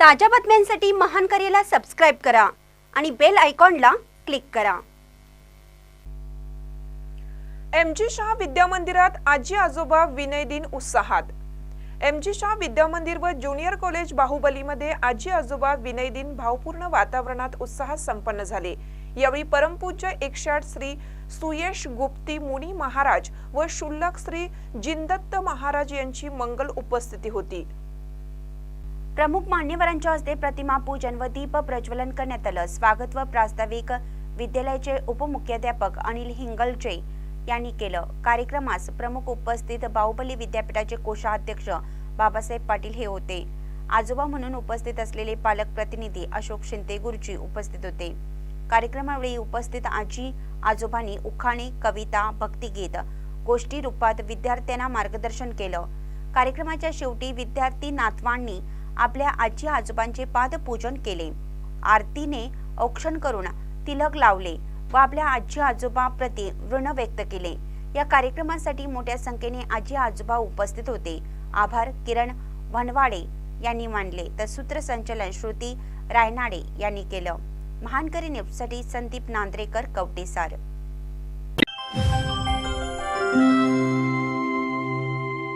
ताज्या बातम्यांसाठी महान करेला सबस्क्राईब करा आणि बेल आयकॉनला क्लिक करा. एम जी शाह विद्या मंदिरात आजी आजोबा विनय दिन उत्साहात. एम जी शाह विद्या मंदिर व ज्युनियर कॉलेज बाहुबलीमध्ये आजी आजोबा विनय दिन भावपूर्ण वातावरणात उत्साहात संपन्न झाले. यावेळी परमपूज्य एकशे आठ श्री सुयेश गुप्ती मुनी महाराज व शुल्लक श्री जिंदत्त महाराज यांची मंगल उपस्थिती होती. प्रमुख मान्यवरांच्या हस्ते प्रतिमा पूजन व दीप प्रज्वलन करण्यात आलं. स्वागत व प्रास्ताविक विद्यालयाचे उपमुख्याध्यापक अनिल हिंगलचे यांनी केलं. कार्यक्रमास प्रमुख उपस्थित बाहुबली विद्यापीठाचे कोषाध्यक्ष बाबासाहेब पाटील हे होते. आजोबा म्हणून उपस्थित असलेले पालक प्रतिनिधी अशोक शिंदे गुरुजी उपस्थित होते. कार्यक्रमावेळी उपस्थित आजी आजोबांनी उखाणे कविता भक्तिगीत गोष्टी रूपात विद्यार्थ्यांना मार्गदर्शन केलं. कार्यक्रमाच्या शेवटी विद्यार्थी नातवांनी आपल्या आजी आजोबांचे पादपूजन केले. आरतीने औक्षण करून तिलक लावले व आपल्या आजी आजोबा प्रति ऋण व्यक्त केले. या कार्यक्रमासाठी मोठ्या संख्येने आजी आजोबा उपस्थित होते. आभार किरण भनवाडे यांनी मानले तर सूत्रसंचलन श्रुती रायनाडे यांनी केलं. महानकरी न्यूजसाठी संदीप नांद्रेकर कवटेसार